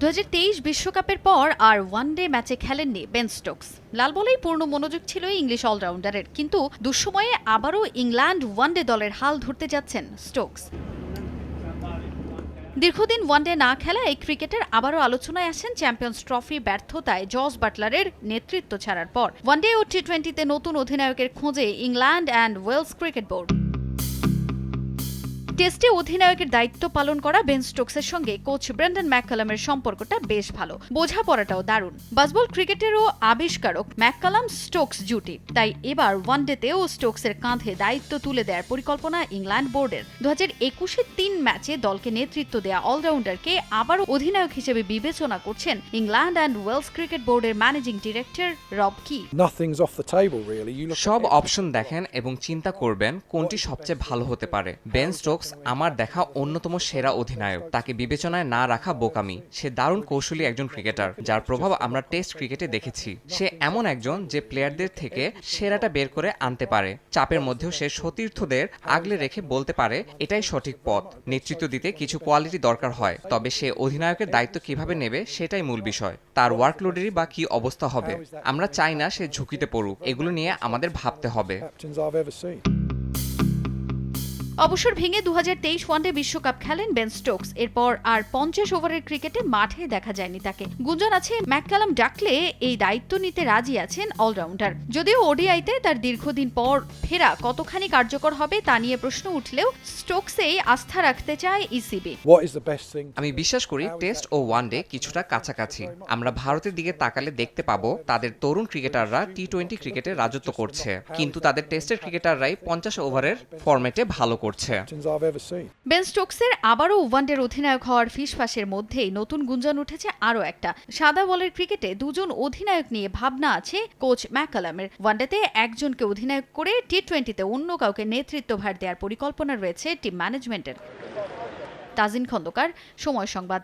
দু বিশ্বকাপের পর আর ওয়ানডে ম্যাচে খেলেননি বেন স্টোকস। লাল বলেই পূর্ণ মনোযোগ ছিল ইংলিশ অলরাউন্ডারের কিন্তু দুঃসময়ে আবারও ইংল্যান্ড ওয়ানডে দলের হাল ধরতে যাচ্ছেন স্টোকস। দীর্ঘদিন ওয়ানডে না খেলা এই ক্রিকেটের আবারও আলোচনায় আসেন চ্যাম্পিয়ন্স ট্রফি ব্যর্থতায় জস বাটলারের নেতৃত্ব ছাড়ার পর। ওয়ানডে ও টি টোয়েন্টিতে নতুন অধিনায়কের খোঁজে England and Wales cricket board টেস্টে অধিনায়কের দায়িত্ব পালন করা বেন স্টোকসের সঙ্গে কোচ ব্রেন্ডন ম্যাককালামের সম্পর্কটা বেশ ভালো। বোঝাপড়াটাও দারুণ। বাসবল ক্রিকেটেরও আবিষ্কারক ম্যাককালাম স্টোকস জুটি। তাই এবার ওয়ানডেতেও স্টোকসের কাঁধে দায়িত্ব তুলে দেওয়ার পরিকল্পনা ইংল্যান্ড বোর্ডের। দু হাজার একুশে তিন ম্যাচে দলকে নেতৃত্ব দেওয়া অলরাউন্ডারকে আবারও অধিনায়ক হিসেবে বিবেচনা করছেন ইংল্যান্ড অ্যান্ড ওয়েলস ক্রিকেট বোর্ডের ম্যানেজিং ডিরেক্টর রব কি। Nothing's off the table really. You look সব অপশন দেখেন এবং চিন্তা করবেন কোনটি সবচেয়ে ভালো হতে পারে। বেন স্টোকস আমার দেখা অন্যতম সেরা অধিনায়ক। তাকে বিবেচনায় না রাখা বোকামি। সে দারুণ কৌশলী একজন ক্রিকেটার, যার প্রভাব আমরা টেস্ট ক্রিকেটে দেখেছি। সে এমন একজন যে প্লেয়ারদের থেকে সেরাটা বের করে আনতে পারে। চাপের মধ্যেও সে সতীর্থদের আগলে রেখে বলতে পারে, এটাই সঠিক পথ। নেতৃত্ব দিতে কিছু কোয়ালিটি দরকার হয়। তবে সে অধিনায়কের দায়িত্ব কীভাবে নেবে, সেটাই মূল বিষয়। তার ওয়ার্কলোডেরই বা কি অবস্থা হবে, আমরা চাই না সে ঝুঁকিতে পড়ুক। এগুলো নিয়ে আমাদের ভাবতে হবে। অবসর ভেঙে দু ওয়ানডে বিশ্বকাপ খেলেন বেন স্টোকস। এরপর আর পঞ্চাশ ওভারের ক্রিকেটে মাঠে দেখা যায়নি তাকে। গুঞ্জন আছে ম্যাককালাম ডাকলে এই দায়িত্ব নিতে রাজি আছেন অলরাউন্ডার। যদিও ওডিআইতে তার দীর্ঘদিন পর ফেরা কতখানি কার্যকর হবে তা নিয়ে প্রশ্ন উঠলেও স্টোকসেই আস্থা রাখতে চায় ইসিবি? আমি বিশ্বাস করি টেস্ট ও ওয়ানডে কিছুটা কাছাকাছি। আমরা ভারতের দিকে তাকালে দেখতে পাবো তাদের তরুণ ক্রিকেটাররা টি টোয়েন্টি ক্রিকেটে রাজত্ব করছে। কিন্তু তাদের টেস্টের ক্রিকেটাররাই পঞ্চাশ ওভারের ফরম্যাটে ভালো করছে. বেন স্টোকসের আবারও ওয়ানডের অধিনায়ক হওয়ার ফিসফাসের মধ্যেই নতুন গুঞ্জন উঠেছে আরও একটা। সাদা বলের ক্রিকেটে দুজন অধিনায়ক নিয়ে ভাবনা আছে কোচ ম্যাকালামের ওয়ানডেতে একজনকে অধিনায়ক করে টি টোয়েন্টিতে অন্য কাউকে নেতৃত্বভার দেওয়ার পরিকল্পনা রয়েছে টিম ম্যানেজমেন্টের। তাজিন খন্দকার সময় সংবাদ।